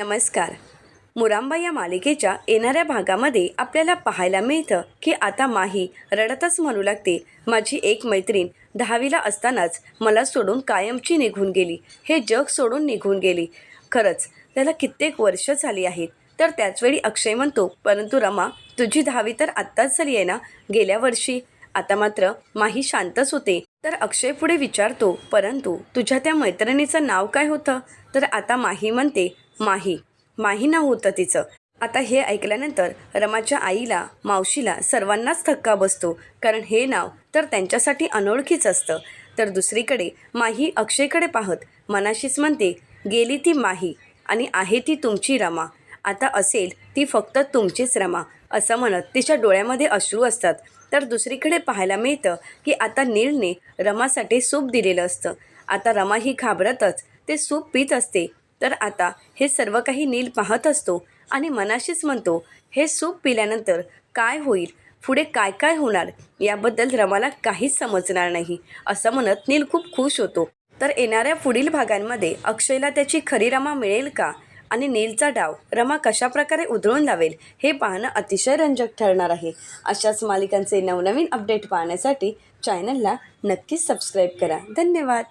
नमस्कार. मुरांबा या मालिकेच्या येणाऱ्या भागामध्ये आपल्याला पाहायला मिळतं की आता माही रडतच म्हणू लागते. माझी एक मैत्रीण दहावीला असतानाच मला सोडून कायमची निघून गेली. हे जग सोडून निघून गेली. खरंच त्याला कित्येक वर्ष झाली आहेत. तर त्याचवेळी अक्षय म्हणतो परंतु रमा तुझी दहावी तर आत्ताच झाली आहे ना? गेल्या वर्षी? आता मात्र माही शांतच होते. तर अक्षय पुढे विचारतो परंतु तुझ्या त्या मैत्रिणीचं नाव काय होतं? तर आता माही म्हणते माही. माही नाव होतं तिचं. आता हे ऐकल्यानंतर रमाच्या आईला मावशीला सर्वांनाच थक्का बसतो. कारण हे नाव तर त्यांच्यासाठी अनोळखीच असतं. तर दुसरीकडे माही अक्षयकडे पाहत मनाशीच म्हणते गेली ती माही आणि आहे ती तुमची रमा. आता असेल ती फक्त तुमचीच रमा असं म्हणत तिच्या डोळ्यामध्ये अश्रू असतात. तर दुसरीकडे पाहायला मिळतं की आता नीलने रमासाठी सूप दिलेलं असतं. आता रमा ही घाबरतच ते सूप पित असते. तर आता हे सर्व काही नील पाहत असतो आणि मनाशीच म्हणतो हे सूप पिल्यानंतर काय होईल? पुढे काय काय होणार? याबद्दल रमाला काहीच समजणार नाही असं म्हणत नील खूप खुश होतो. तर येणाऱ्या पुढील भागांमध्ये अक्षयला त्याची खरी रमा मिळेल का? आणि नीलचा डाव रमा कशा प्रकारे उधळून लावेल हे पाहणं अतिशय रंजक ठरणार आहे. अशाच मालिकांचे नवनवीन अपडेट पाहण्यासाठी चॅनलला नक्कीच सबस्क्राईब करा. धन्यवाद!